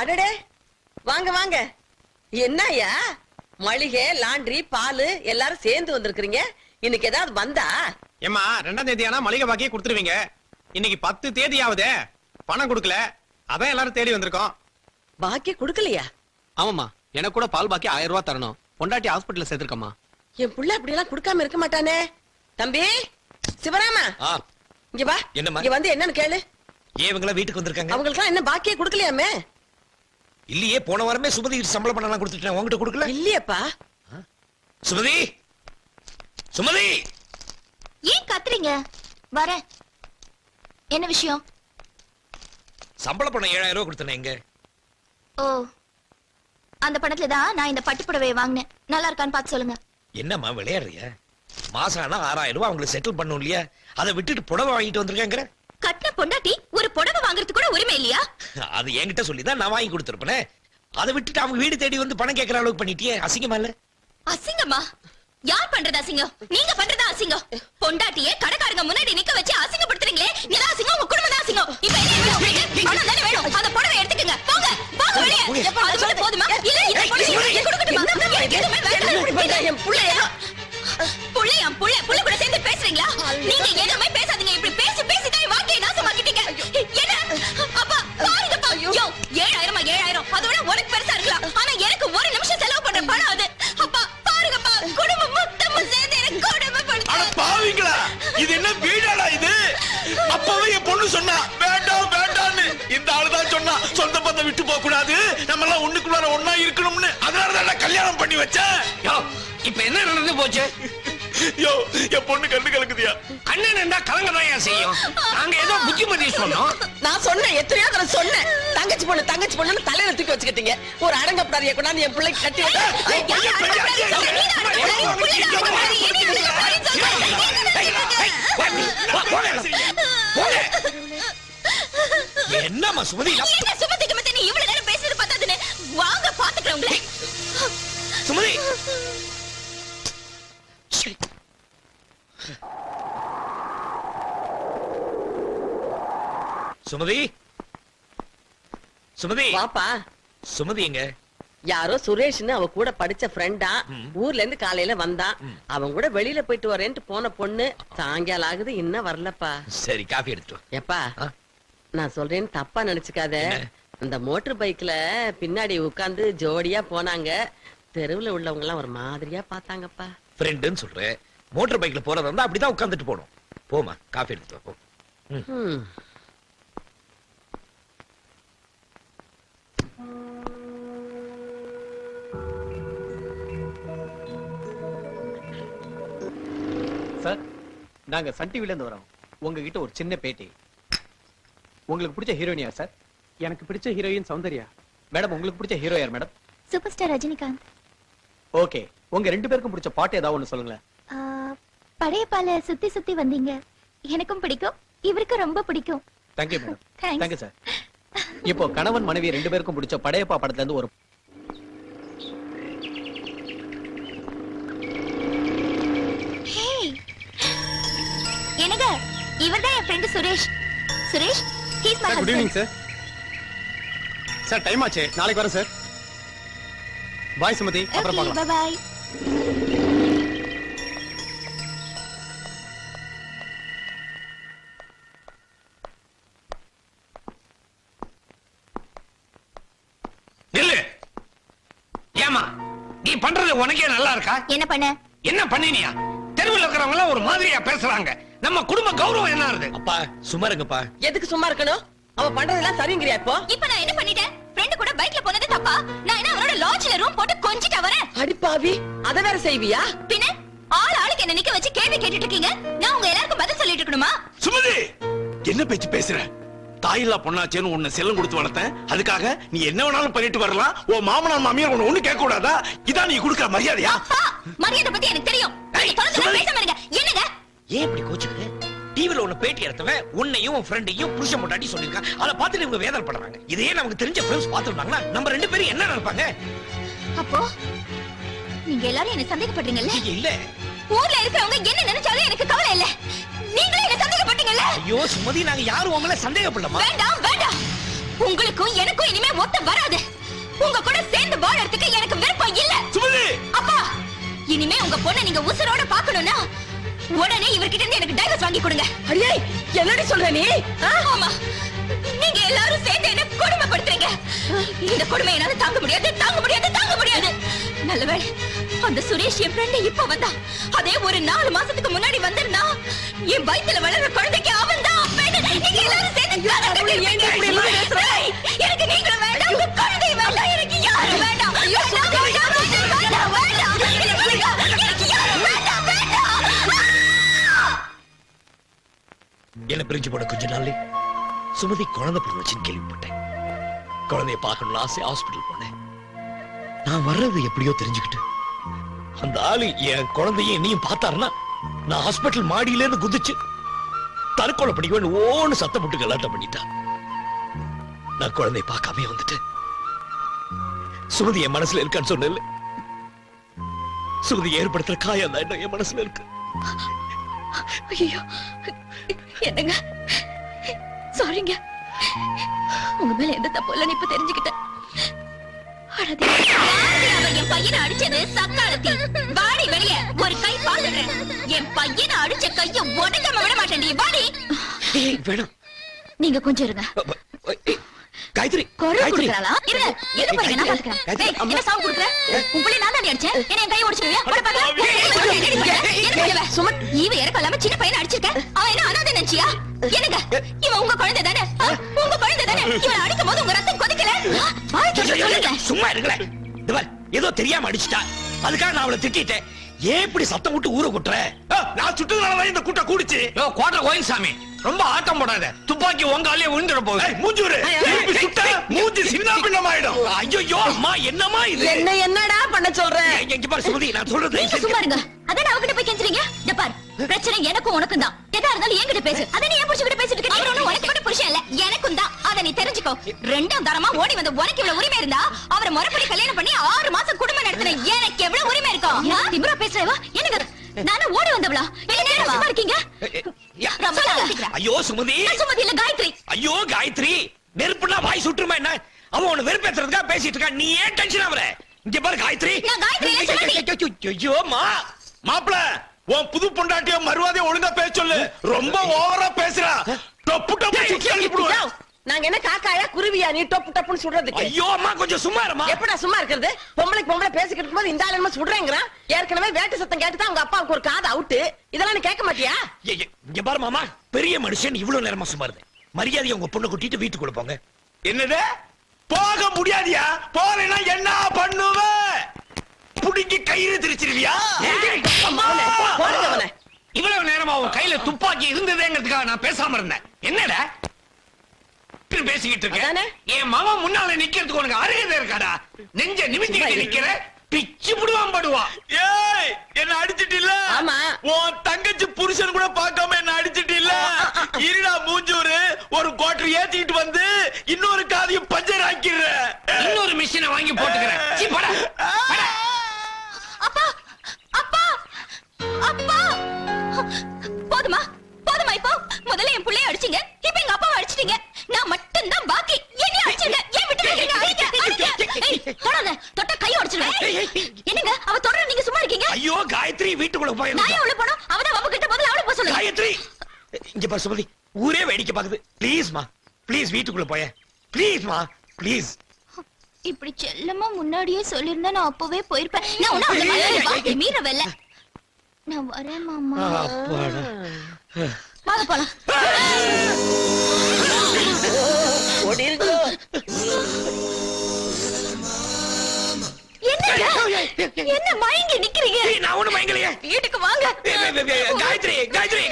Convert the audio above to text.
அடடே! வாங்க வாங்க. என்னய்யா? மளிகை லாண்ட்ரி பால் எல்லாரும் சேர்ந்து வந்திருக்கிறீங்க. இன்னைக்கு ஏதாவது வந்தா? ஏம்மா ரெண்டாம் தேதி ஆனா மளிகை பாக்கியே கொடுத்துருவீங்க. இன்னைக்கு பத்து தேதி ஆகுதே பணம் கொடுக்கல. அதான் எல்லாரும் தேடி வந்திருக்கோம். பாக்கி கொடுக்கலையா? ஆமாமா எனக்கு கூட பால் பாக்கி ஆயிரம் ரூபாய் தரணும். பொண்டாட்டி ஹாஸ்பிட்டல்ல சேர்த்திருக்கம்மா. என் புள்ள அப்படி எல்லாம் கொடுக்காம இருக்க மாட்டானே. தம்பி சிவராமா. ஆ. இங்க வா. என்னம்மா? இங்க வந்து என்னன்னு கேளு. ஏன் இவங்களா வீட்டுக்கு வந்திருக்காங்க? அவங்களுக்கு என்ன பாக்கியே கொடுக்கலையாமே? இல்லையே போன வாரமே சுமதி சம்பளம் பண்ணலாம் கொடுத்துட்டேன். உங்ககிட்ட கொடுக்கல? இல்லையப்பா. சுமதி! சுமதி! ஏன் கத்துறீங்க? வரேன். என்ன விஷயம்? சம்பள பணம் ஏழாயிரம் ரூபாய் கொடுத்தேன் எங்க ஓ. அந்த பணத்துல தான் நான் இந்த பட்டு புடவையை வாங்கினேன். நல்லா இருக்கான்னு பார்த்து சொல்லுங்க. என்னம்மா விளையாடுறிய? மாசம் ஆனா ஆறாயிரம் ரூபாய் அவங்களுக்கு செட்டில் பண்ணும் இல்லையா? அதை விட்டுட்டு புடவை வாங்கிட்டு வந்திருக்கேங்கிற. கட்டின பொண்டாட்டி புடவை வாங்குறதுக்கு கூட உரிமை இல்லையா? அது என்கிட்ட சொல்லி தான் நான் வாங்கி கொடுத்துருப்பேனே. அதை விட்டுட்டு அவங்க வீடு தேடி வந்து பணம் கேட்கற அளவுக்கு பண்ணிட்டியே அசிங்கமா இல்ல? அசிங்கமா? யார் பண்றது அசிங்கம்? நீங்க பண்றதா அசிங்கம். பொண்டாட்டியே கடைக்காரங்க முன்னாடி நிக்க வச்சு அசிங்கப்படுத்துறீங்களே ஒண்ணுக்குள்ளார ஒண்ணா இருக்கணும்னு அதனாலதான் நான் கல்யாணம் பண்ணி வச்சேன் யோ இப்ப என்ன நடந்து போச்சு யோ என் பொண்ணு கண்ணு கலக்குதியா செய்யும் நாங்க ஏதோ புத்திமதி சொன்னோம் நான் சொன்னேன் எத்தனையோ தடவை சொன்னேன் தங்கச்சி பொண்ணு தங்கச்சி பொண்ணுன்னு தலையில தூக்கி வச்சுக்கிட்டீங்க ஒரு அடங்கப்படாதிய கொண்டாந்து என் பிள்ளைக்கு கட்டி என்னம்மா சுமதி சுமதி? சுமதி? வாப்பா. சுமதி எங்க? யாரோ சுரேஷ்னு அவ கூட படிச்ச ஃப்ரெண்டா. ஊர்ல இருந்து காலையில வந்தான். அவன் கூட வெளியில போயிட்டு வரேன்ட்டு போன பொண்ணு சாயங்காலம் ஆகுது இன்னும் வரலப்பா. சரி காஃபி எடுத்துட்டு வா. எப்பா? நான் சொல்றேன்னு தப்பா நினைச்சுக்காத? இந்த மோட்டர் பைக்ல பின்னாடி உட்கார்ந்து ஜோடியா போனாங்க. தெருவுல உள்ளவங்க எல்லாம் ஒரு மாதிரியா பார்த்தாங்கப்பா. ஃப்ரெண்டுன்னு சொல்றேன் மோட்டார் பைக்ல போறதா இருந்தா அப்படிதான் உட்கார்ந்துட்டு போகணும். போமா காஃபி எடுத்துட்டு வா, போ. நாங்க சன் டிவில இருந்து வரோம். உங்ககிட்ட ஒரு சின்ன பேட்டி. உங்களுக்கு பிடிச்ச ஹீரோயினியா சார் எனக்கு பிடிச்ச ஹீரோயின் சௌந்தர்யா. மேடம் உங்களுக்கு பிடிச்ச ஹீரோ யார் madam super star Rajinikanth. Okay உங்க ரெண்டு பேருக்கும் பிடிச்ச பாட்டு ஏதாவது ஒண்ணு சொல்லுங்களேன். படையப்பால சுத்தி சுத்தி வந்தீங்க. எனக்கும் பிடிக்கும். இவருக்கும் ரொம்ப பிடிக்கும். Thank you madam. தேங்க்யூ சார் இப்போ கணவன் மனைவி ரெண்டு பேருக்கும் பிடிச்ச படையப்பா படத்துல இருந்து ஒரு இவர்தான் என் friend Suresh. Suresh he's my good evening sir sir time ஆச்சு. நாளைக்கு வரேன் சார் பாய் சுமதி. அப்புறம் பார்க்கலாம். பை பாய் நில்லு. ஏமா நீ பண்றது உனக்கே நல்லா இருக்கா? என்ன பண்ண? என்ன பண்ணினியா தெருவில் இருக்கிறவங்க எல்லாம் ஒரு மாதிரியா பேசுறாங்க. நம்ம குடும்ப கௌரவம் என்ன ஆகுது? அப்பா சும்மா இருங்கப்பா. எதுக்கு சும்மா இருக்கணும்? அவ பண்றதெல்லாம் சரிங்கிறியா இப்போ? இப்ப நான் என்ன பண்ணிட்டேன்? ஃப்ரெண்ட் கூட பைக்ல போனது தப்பா? நான் என்ன அவனோட லாட்ஜ்ல ரூம் போட்டு கொஞ்சிட்டு வரேன்? அடிப்பாவி அத வேற செய்வியா? பின்ன ஆள் ஆளுக்கு என்ன நிக்க வச்சு கேள்வி கேட்டுட்டு இருக்கீங்க நான் உங்க எல்லாருக்கும் பதில் சொல்லிட்டு இருக்கணுமா? சுமதி என்ன பேச்சு பேசுற? தாயில்லா பொண்ணாச்சேன்னு உன்னை செல்லம் கொடுத்து வளர்த்தேன். அதுக்காக நீ என்ன வேணாலும் பண்ணிட்டு வரலாம். ஓ மாமனார் மாமியார் உன்னை ஒண்ணு கேட்க கூடாதா இதான் நீ கொடுக்கிற மரியாதையா? மரியாதை பத்தி எனக்கு தெரியும். என்னங்க? ஏன் இப்படி கோச்சுக்கிற டிவில உன்னை பேட்டி எடுத்தவன் உன்னையும் உன் ஃப்ரெண்டையும் புருஷன் முட்டாட்டி சொல்லிருக்கான் அதை பார்த்துட்டு இவங்க வேதனைப்படுறாங்க இதையே நமக்கு தெரிஞ்ச ஃப்ரெண்ட்ஸ் பார்த்துருந்தாங்கன்னா நம்ம ரெண்டு பேரும் என்ன நினைப்பாங்க? அப்போ நீங்க எல்லாரும் என்ன சந்தேகப்படுறீங்கல்ல? இல்ல. ஊர்ல இருக்கிறவங்க என்ன நினைச்சாலும் எனக்கு கவலை இல்ல. நீங்களே என்ன சந்தேகப்பட்டீங்கல்ல? ஐயோ சுமதி நாங்க யாரும் உங்களை சந்தேகப்படலமா வேண்டாம் வேண்டாம். உங்களுக்கும் எனக்கும் இனிமே ஒத்த வராது. உங்க கூட சேர்ந்து வாழறதுக்கு எனக்கு விருப்பம் இல்ல. சுமதி! அப்பா இனிமே உங்க பொண்ணை நீங்க உசுரோட பாக்கணும்னா உடனே இவர்கிட்ட இருந்து எனக்கு டைவர்ஸ் வாங்கி கொடுங்க. அடியே என்னடி சொல்ற நீ? ஆமா. நீங்க எல்லாரும் சேர்ந்து என்ன கொடுமைப்படுத்துறீங்க. இந்த கொடுமை என்னால தாங்க முடியாது தாங்க முடியாது தாங்க முடியாது. நல்லவேளை அந்த சுரேஷ் என் ஃப்ரெண்ட் இப்ப வந்தா. அதே ஒரு நாலு மாசத்துக்கு முன்னாடி வந்திருந்தா என் வயித்துல வளர்ற குழந்தைக்கு அவன் தான் நீங்க எல்லாரும் சேர்ந்து எனக்கு நீங்களும் வேண்டாம் குழந்தை வேண்டாம். என்ன பிரிஞ்சு போன கொஞ்ச நாள்ல சுமதி குழந்தை பிறந்துச்சுன்னு கேள்விப்பட்டேன். குழந்தைய பார்க்கணும்னு ஆசை ஹாஸ்பிட்டல் போனேன். நான் வர்றது எப்படியோ தெரிஞ்சுக்கிட்டு அந்த ஆளு என் குழந்தைய என்னையும் பார்த்தாருன்னா நான் ஹாஸ்பிட்டல் மாடியில இருந்து குதிச்சு தற்கொலை பண்ணிக்குவேன் ஓன்னு சத்தம் போட்டு கலாட்டம் பண்ணிட்டான் நான் குழந்தைய பார்க்காமே வந்துட்டேன் சுமதி என் மனசுல இருக்கான்னு சொன்ன சுமதி ஏற்படுத்துற காயம் தான் என் மனசுல இருக்கு. ஐயோ என்னங்க? சாரிங்க உங்க மேல எந்த தப்பு இல்லைன்னு இப்ப தெரிஞ்சுக்கிட்டேன். என் பையனை அடிச்சது சக்காலத்தி. வாடி வெளிய ஒரு கை பாத்துடுறேன் என் பையனை அடிச்ச கைய உடஞ்சாம விட மாட்டேன் வாடி. வேணாம். நீங்க கொஞ்சம் இருங்க. காயத்ரி காயத்ரி. இருங்க எது போறீங்க நான் பாத்துக்கறேன் என்ன சவுண்ட் கொடுக்கற? உன் பிள்ளை நான் தான் அடிச்சேன். என்ன என் கைய ஒடிச்சிருவியா போட பாக்கலாம் சுமத் இவ இறக்க இல்லாம சின்ன பையனை அடிச்சிருக்க? அவன் என்ன அனாதை நினைச்சியா? என்னங்க? இவன் உங்க குழந்தை தானே? உங்க குழந்தை தானே? இவன் அடிக்கும் போது உங்க ரத்தம் கொதிக்கல. சும்மா இந்த பார், ஏதோ தெரியாம அடிச்சிட்டா. அதுக்காக நான் அவளை திட்டிட்டேன் ஏன் இப்படி சத்தம் விட்டு ஊற கொட்டுற? நான் சுட்டதுனாலதான் இந்த கூட்டம் கூடுச்சு. கோட்டை கோயில் சாமி. ரொம்ப ஆட்டம் போடாத. துப்பாக்கி உங்காலே விழுந்துட போகுது. ஏய், மூஞ்சூரு திருப்பி சுட்டா மூஞ்சி சின்ன பின்னமாயிடும். ஐயோ அம்மா என்னம்மா இது? என்ன என்னடா பண்ண சொல்ற? ஏய், இங்க பாரு சுமதி நான் சொல்றது சும்மா இருங்க. அதான் அவகிட்ட போய் கெஞ்சுறீங்க இந்த பார். பிரச்சனை எனக்கும் உனக்கும் தான். எதா இருந்தாலும் என்கிட்ட பேசு. அத நீ என் புருஷன் பேசிட்டு இருக்க. அவர் ஒண்ணும் உனக்கு மட்டும் புருஷன் இல்ல. எனக்கும் தான். அத நீ தெரிஞ்சுக்கோ. ரெண்டாம் தரமா ஓடி வந்த உனக்கு இவ்வளவு உரிமை இருந்தா அவரை முறைப்படி கல்யாணம் பண்ணி ஆறு மாசம் குடும்பம் நடத்தின எனக்கு எவ்வளவு உரிமை இருக்கும் திமிரா பேசுறவா? என்னங்க? நானும் ஓடி வந்தவளா? ஐயோ சுமதி. சுமதி இல்ல காயத்ரி. ஐயோ காயத்ரி. நெருப்புனா வாய் சுட்டுருமா என்ன? அவன் உன்னை வெறுப்பேத்துறதுக்காக பேசிட்டு இருக்கா நீ ஏன் டென்ஷன் ஆகுற? இங்க பாரு காயத்ரி. ஐயோ மா மாப்பிள உன் புது பொண்டாட்டிய மறுவாதிய ஒழுங்கா பேச சொல்லு. ரொம்ப ஓவரா பேசுறா. டப்பு டப்பு சுத்தி அனுப்பிடுவேன். நாங்க என்ன காக்காயா குருவியா நீ டொப்பு டப்புன்னு சுடுறதுக்கு ஐயோ அம்மா கொஞ்சம் சும்மா இருமா. எப்படா சும்மா இருக்கிறது? பொம்பளைக்கு பொம்பளை பேசிக்கிட்டு இருக்கும்போது இந்த ஆள் என்ன சுடுறேங்கிறான் ஏற்கனவே வேட்டு சத்தம் கேட்டு தான் உங்க அப்பாவுக்கு ஒரு காது அவுட்டு. இதெல்லாம் நீ கேட்க மாட்டியா? இங்க பாரு மாமா பெரிய மனுஷன் இவ்வளவு நேரமா சும்மா இருந்தேன். மரியாதையை உங்க பொண்ணை கூட்டிட்டு வீட்டுக்கு போங்க. என்னது? போக முடியாதியா? போறேன்னா என்ன பண்ணுவ? புடிங்கி கயிறு திரிச்சிருவியா. இவ்வளவு நேரமா உன் கையில துப்பாக்கி இருந்ததேங்கிறதுக்காக நான் பேசாம இருந்தேன். என்னடா? பேசிக்கிட்டு அதானே? இருக்க என் மகன் முன்னால நிக்கிறதுக்கு உனக்கு அருகதை இருக்காடா? நெஞ்ச நிமித்திக்கிட்டு நிக்கிற பிச்சு புடுவான் படுவான் ஏய் என்ன அடிச்சிட்டு இல்ல ஆமா. உன் தங்கச்சி புருஷன் கூட பார்க்காம என்ன அடிச்சிட்டு இல்ல இருடா மூஞ்சூரு ஒரு கோட்டர் ஏத்திட்டு வந்து இன்னொரு காதையும் பஞ்சர் ஆக்கிடுற. இன்னொரு மிஷினை வாங்கி போட்டுக்கிறேன். சீ. போடா. அப்பா அப்பா அப்பா. போதுமா போதுமா இப்போ. முதல்ல என் புள்ளைய அடிச்சீங்க. இப்ப எங்க அப்பாவை அடிச்சிட்டீங்க. நான் மட்டும் தான் பாக்கி. என்ன அடிச்சிருங்க. ஏன் விட்டு தொடாத. தொட்டா கை உடைச்சிருவேன் என்னங்க? அவ தொடர நீங்க சும்மா இருக்கீங்க? ஐயோ காயத்ரி வீட்டுக்குள்ள நான் ஏன் போயிருந்தா உள்ள போனோம்? அவ கிட்ட முதல்ல அவளை போக சொல்லுங்க காயத்ரி! இங்க பாரு சுமதி ஊரே வேடிக்கை பாக்குது. ப்ளீஸ் மா. ப்ளீஸ் வீட்டுக்குள்ள போய. ப்ளீஸ் மா. ப்ளீஸ் இப்படி செல்லமா முன்னாடியே சொல்லிருந்தா நான் அப்பவே போயிருப்பேன். நான் ஒண்ணும் அவளை மறக்கல. வா, மீற வெல்ல. நான் வரேன் மாமா. போலாம். என்ன மயங்கி நிக்கிறீங்க? நான் ஒண்ணு மயங்கலையே. வீட்டுக்கு வாங்க. காயத்ரி காயத்ரி.